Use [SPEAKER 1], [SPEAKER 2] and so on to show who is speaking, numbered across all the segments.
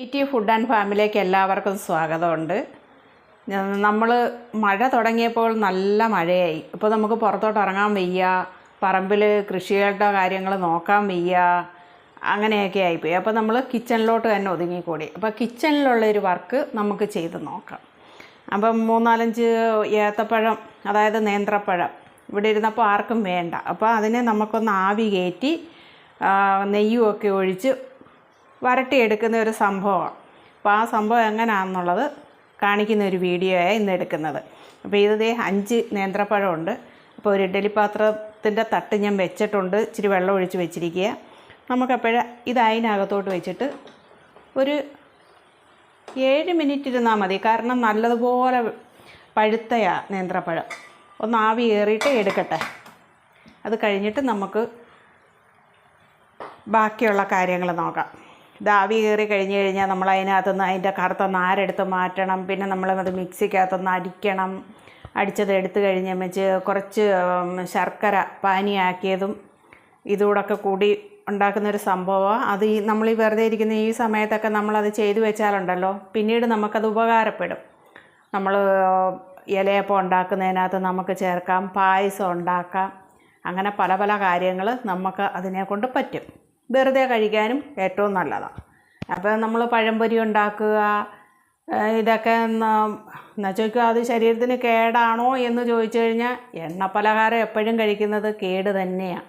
[SPEAKER 1] T food and ഫാമിലിക്ക് എല്ലാവർക്കും സ്വാഗതമുണ്ട്. നമ്മൾ മഴ തുടങ്ങിയപ്പോൾ നല്ല മഴയായി. ഇപ്പോൾ നമുക്ക് പുറത്തോട്ട് ഇറങ്ങാൻ വയ്യ. പറമ്പിൽ കൃഷികളുടെ കാര്യങ്ങൾ നോക്കാൻ വയ്യ. അങ്ങനെയൊക്കെ ആയിപ്പോയി. അപ്പോൾ നമ്മൾ കിച്ചണിലോട്ട് തന്നെ ഒതുങ്ങിക്കൂടി. അപ്പോൾ കിച്ചണിലുള്ളൊരു വർക്ക് നമുക്ക് ചെയ്ത് നോക്കാം. അപ്പം മൂന്നാലഞ്ച് ഏത്തപ്പഴം അതായത് നേന്ത്രപ്പഴം ഇവിടെ ഇരുന്നപ്പോൾ ആർക്കും വേണ്ട. അപ്പോൾ അതിനെ നമുക്കൊന്ന് ആവി കയറ്റി നെയ്യുമൊക്കെ ഒഴിച്ച് വരട്ടിയെടുക്കുന്ന ഒരു സംഭവമാണ്. അപ്പോൾ ആ സംഭവം എങ്ങനെയാണെന്നുള്ളത് കാണിക്കുന്ന ഒരു വീഡിയോയാണ് ഇന്ന് എടുക്കുന്നത്. അപ്പോൾ ഇത് അഞ്ച് നേന്ത്രപ്പഴമുണ്ട്. അപ്പോൾ ഒരു ഇഡ്ഡലി പാത്രത്തിന്റെ തട്ട് ഞാൻ വെച്ചിട്ടുണ്ട്. ഇച്ചിരി വെള്ളം ഒഴിച്ച് വെച്ചിരിക്കുക. നമുക്കപ്പോഴേ ഇത് അതിനകത്തോട്ട് വെച്ചിട്ട് ഒരു ഏഴ് മിനിറ്റ് ഇരുന്നാൽ മതി. കാരണം നല്ലതുപോലെ പഴുത്തയാ നേന്ത്രപ്പഴം. ഒന്ന് ആവി ഏറിയിട്ട് എടുക്കട്ടെ. അത് കഴിഞ്ഞിട്ട് നമുക്ക് ബാക്കിയുള്ള കാര്യങ്ങൾ നോക്കാം. ആവി കയറി കഴിഞ്ഞ് കഴിഞ്ഞാൽ നമ്മൾ അതിനകത്തുനിന്ന് അതിന്റെ കറുത്ത നാരെടുത്ത് മാറ്റണം പിന്നെ നമ്മൾ നമ്മളത് മിക്സിക്കകത്തുനിന്ന് അടിക്കണം. അടിച്ചത് എടുത്ത് കഴിഞ്ഞ് വെച്ച് കുറച്ച് ശർക്കര പാനിയാക്കിയതും ഇതുകൂടൊക്കെ കൂടി ഉണ്ടാക്കുന്നൊരു സംഭവമാണ് അത് ഈ നമ്മൾ ഈ വെറുതെ ഇരിക്കുന്ന ഈ സമയത്തൊക്കെ നമ്മളത് ചെയ്തു വെച്ചാലുണ്ടല്ലോ പിന്നീട് നമുക്കത് ഉപകാരപ്പെടും. നമ്മൾ ഇലയപ്പം ഉണ്ടാക്കുന്നതിനകത്ത് നമുക്ക് ചേർക്കാം പായസം ഉണ്ടാക്കാം. അങ്ങനെ പല പല കാര്യങ്ങൾ നമുക്ക് അതിനെ കൊണ്ട് പറ്റും. വെറുതെ കഴിക്കാനും ഏറ്റവും നല്ലതാണ് അപ്പോൾ നമ്മൾ പഴംപൊരി ഉണ്ടാക്കുക ഇതൊക്കെ ചോദിക്കുക അത് ശരീരത്തിന് കേടാണോ എന്ന് ചോദിച്ചു കഴിഞ്ഞാൽ എണ്ണ പലഹാരം എപ്പോഴും കഴിക്കുന്നത് കേട് തന്നെയാണ്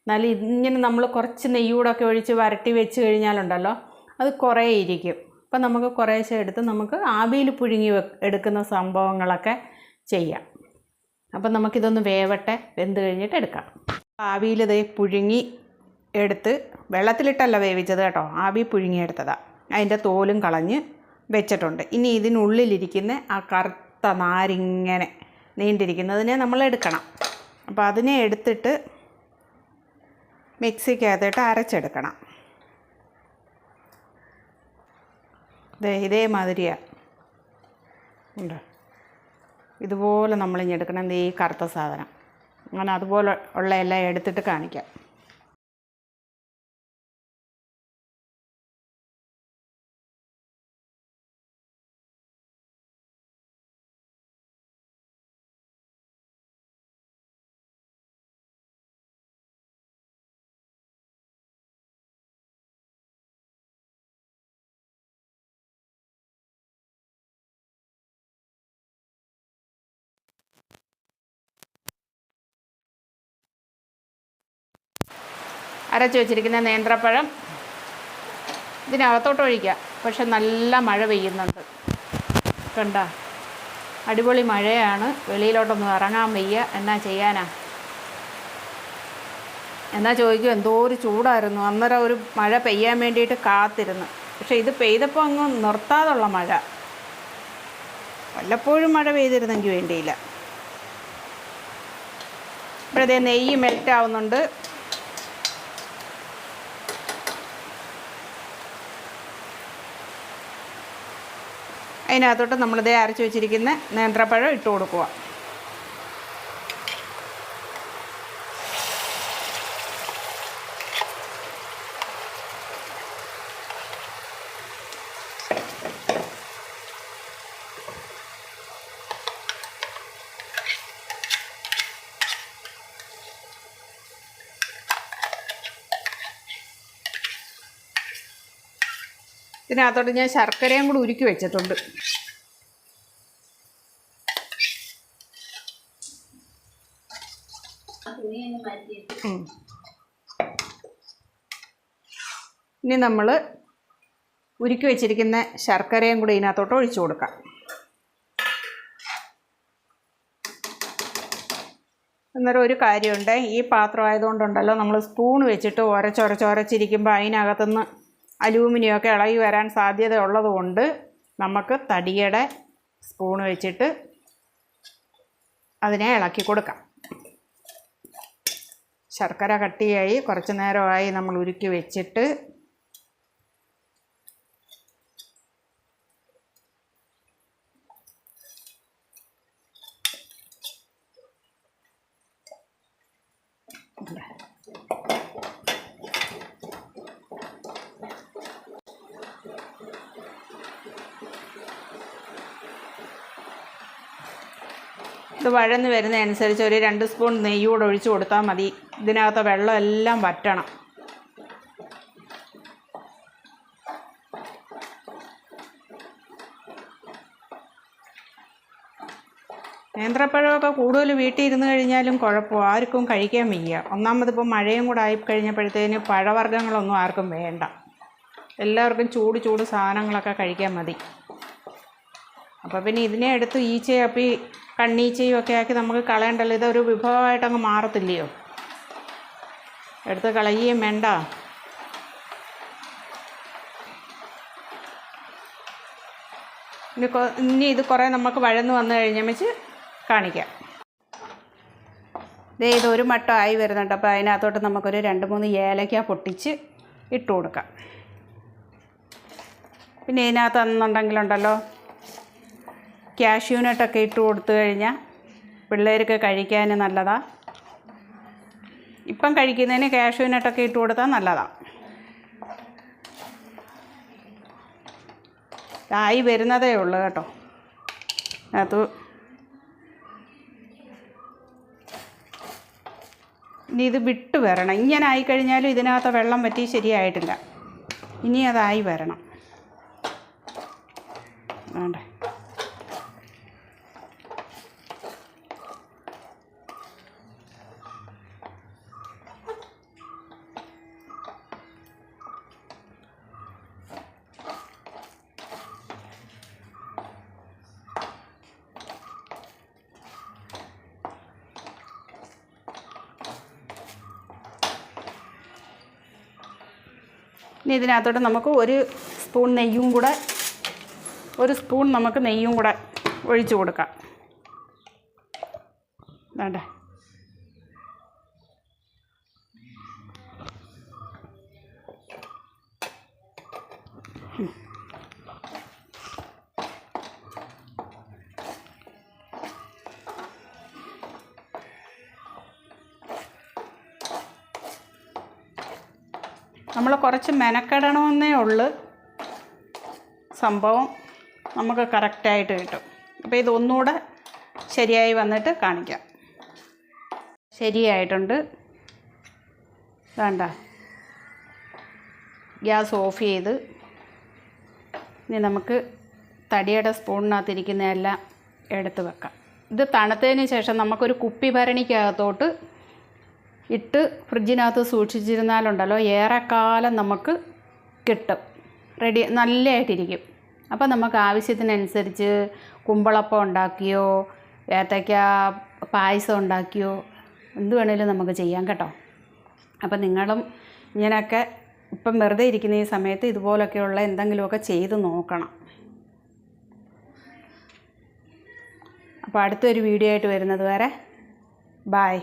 [SPEAKER 1] എന്നാൽ ഇങ്ങനെ നമ്മൾ കുറച്ച് നെയ്യൂടൊക്കെ ഒഴിച്ച് വരട്ടി വെച്ച് കഴിഞ്ഞാലുണ്ടല്ലോ അത് കുറേ ഇരിക്കും അപ്പം നമുക്ക് കുറേശ്ശെ എടുത്ത് നമുക്ക് ആവിയിൽ പുഴുങ്ങി എടുക്കുന്ന സംഭവങ്ങളൊക്കെ ചെയ്യാം. അപ്പം നമുക്കിതൊന്ന് വേവട്ടെ വെന്ത് കഴിഞ്ഞിട്ട് എടുക്കാം. ആവിയിൽ ഇതേ പുഴുങ്ങി എടുത്ത് വെള്ളത്തിലിട്ടല്ല വേവിച്ചത് കേട്ടോ. ആവി പുഴുങ്ങിയെടുത്തതാണ് അതിന്റെ തോലും കളഞ്ഞ് വെച്ചിട്ടുണ്ട്. ഇനി ഇതിനുള്ളിലിരിക്കുന്ന ആ കറുത്ത നാരിങ്ങനെ നീണ്ടിരിക്കുന്നതിനെ നമ്മൾ എടുക്കണം. അപ്പോൾ അതിനെ എടുത്തിട്ട് മിക്സിക്കകത്തിട്ട് അരച്ചെടുക്കണം. ദേ ഇതേമാതിരിയാണ് ഉണ്ട്? ഇതുപോലെ നമ്മളിഞ്ഞെടുക്കണം ഈ കറുത്ത സാധനം. അങ്ങനെ അതുപോലെ ഉള്ള എല്ലാം എടുത്തിട്ട് കാണിക്കാം. അരച്ച് വെച്ചിരിക്കുന്ന നേന്ത്രപ്പഴം ഇതിനകത്തോട്ട് ഒഴിക്കുക. പക്ഷെ നല്ല മഴ പെയ്യുന്നുണ്ട്. കണ്ട? അടിപൊളി മഴയാണ്. വെളിയിലോട്ടൊന്നും ഇറങ്ങാൻ വയ്യ. എന്നാ ചെയ്യാനാ? എന്നാ ചോദിക്കും? എന്തോ ഒരു ചൂടായിരുന്നു. അന്നേരം ഒരു മഴ പെയ്യാൻ വേണ്ടിയിട്ട് കാത്തിരുന്നു. പക്ഷെ ഇത് പെയ്തപ്പോൾ അങ്ങ് നിർത്താതുള്ള മഴ. വല്ലപ്പോഴും മഴ പെയ്തിരുന്നെങ്കിൽ വേണ്ടിയില്ല. ഇപ്പോഴത്തെ നെയ്യ് മെൽറ്റ് ആവുന്നുണ്ട് അതിനകത്തോട്ട് നമ്മളിതേ അരച്ച് വെച്ചിരിക്കുന്ന നേന്ത്രപ്പഴം ഇട്ട് കൊടുക്കുക. ഇതിനകത്തോട്ട് ഞാൻ ശർക്കരയും കൂടി ഉരുക്കി വെച്ചിട്ടുണ്ട്. ഇനി നമ്മൾ ഉരുക്കി വെച്ചിരിക്കുന്ന ശർക്കരയും കൂടി ഇതിനകത്തോട്ട് ഒഴിച്ചു കൊടുക്കാം. എന്നൊരു ഒരു കാര്യമുണ്ട് ഈ പാത്രം ആയതുകൊണ്ടുണ്ടല്ലോ നമ്മൾ സ്പൂൺ വെച്ചിട്ട് ഉരച്ചൊരച്ചൊരച്ചിരിക്കുമ്പോൾ അതിനകത്തുനിന്ന് അലൂമിനിയം ഒക്കെ ഇളകി വരാൻ സാധ്യത ഉള്ളതുകൊണ്ട് നമുക്ക് തടിയുടെ സ്പൂൺ വെച്ചിട്ട് അതിനെ ഇളക്കി കൊടുക്കാം. ശർക്കര കട്ടിയായി കുറച്ച് നേരമായി നമ്മൾ ഉരുക്കി വെച്ചിട്ട് ഇത് വഴന്ന് വരുന്നതനുസരിച്ച് ഒരു രണ്ട് സ്പൂൺ നെയ്യ് കൂടെ ഒഴിച്ച് കൊടുത്താൽ മതി. ഇതിനകത്ത് വെള്ളം എല്ലാം വറ്റണം. നേന്ത്രപ്പഴമൊക്കെ കൂടുതൽ വീട്ടിൽ ഇരുന്ന് കഴിഞ്ഞാലും കുഴപ്പമോ ആർക്കും കഴിക്കാൻ വയ്യ. ഒന്നാമതിപ്പോൾ മഴയും കൂടെ ആയി കഴിഞ്ഞപ്പോഴത്തേന് പഴവർഗങ്ങളൊന്നും ആർക്കും വേണ്ട. എല്ലാവർക്കും ചൂട് ചൂട് സാധനങ്ങളൊക്കെ കഴിക്കാൻ മതി. അപ്പോൾ പിന്നെ ഇതിനെ എടുത്ത് ഈച്ചയും അപ്പി കണ്ണീച്ചയും ഒക്കെ ആക്കി നമുക്ക് കളയണ്ടല്ലോ. ഇതൊരു വിഭവമായിട്ടങ്ങ് മാറത്തില്ലയോ? എടുത്ത് കളയുകയും വേണ്ട. ഇനി ഇനി ഇത് കുറേ നമുക്ക് വഴന്ന് വന്നു കഴിഞ്ഞാൽ വെച്ച് കാണിക്കാം. ദേ ഇത് ഒരു മട്ടം ആയി വരുന്നുണ്ട്. അപ്പോൾ അതിനകത്തോട്ട് നമുക്കൊരു രണ്ട് മൂന്ന് ഏലക്ക പൊട്ടിച്ച് ഇട്ട് കൊടുക്കാം. പിന്നെ ഇതിനകത്ത് എന്നുണ്ടെങ്കിലുണ്ടല്ലോ ക്യാഷ്യൂനട്ടൊക്കെ ഇട്ട് കൊടുത്തു കഴിഞ്ഞാൽ പിള്ളേർക്ക് കഴിക്കാൻ നല്ലതാണ് ഇപ്പം കഴിക്കുന്നതിന് ക്യാഷ്യൂനട്ടൊക്കെ ഇട്ട് കൊടുത്താൽ നല്ലതാണ് ആയി വരുന്നതേ ഉള്ളൂ കേട്ടോ. അത് ഇനി ഇത് വിട്ട് വരണം. ഇങ്ങനെ ആയിക്കഴിഞ്ഞാലും ഇതിനകത്ത് വെള്ളം പറ്റി ശരിയായിട്ടില്ല. ഇനി അതായി വരണം. വേണ്ടേ? ഇനി ഇതിനകത്തോട്ട് നമുക്ക് ഒരു സ്പൂൺ നെയ്യും കൂടെ ഒരു സ്പൂൺ നമുക്ക് നെയ്യും കൂടെ ഒഴിച്ചു കൊടുക്കാം. വേണ്ടേ നമ്മൾ കുറച്ച് മെനക്കെടണമെന്നേ ഉള്ളൂ സംഭവം നമുക്ക് കറക്റ്റായിട്ട് കിട്ടും. അപ്പോൾ ഇതൊന്നുകൂടെ ശരിയായി വന്നിട്ട് കാണിക്കാം. ശരിയായിട്ടുണ്ട്. വേണ്ട ഗ്യാസ് ഓഫ് ചെയ്ത് ഇനി നമുക്ക് തടിയുടെ സ്പൂണിനകത്തിരിക്കുന്നതെല്ലാം എടുത്ത് വെക്കാം. ഇത് തണുത്തതിന് ശേഷം നമുക്കൊരു കുപ്പി ഭരണിക്കകത്തോട്ട് ഇട്ട് ഫ്രിഡ്ജിനകത്ത് സൂക്ഷിച്ചിരുന്നാലുണ്ടല്ലോ ഏറെക്കാലം നമുക്ക് കിട്ടും. റെഡി നല്ലതായിട്ടിരിക്കും. അപ്പോൾ നമുക്ക് ആവശ്യത്തിനനുസരിച്ച് കുമ്പളപ്പം ഉണ്ടാക്കിയോ ഏത്തയ്ക്ക പായസം ഉണ്ടാക്കിയോ എന്ത് വേണേലും നമുക്ക് ചെയ്യാം കേട്ടോ. അപ്പം നിങ്ങളും ഇങ്ങനെയൊക്കെ ഇപ്പം വെറുതെ ഇരിക്കുന്ന ഈ സമയത്ത് ഇതുപോലൊക്കെയുള്ള എന്തെങ്കിലുമൊക്കെ ചെയ്ത് നോക്കണം. അപ്പോൾ അടുത്തൊരു വീഡിയോ ആയിട്ട് വരുന്നത് വരെ ബായ്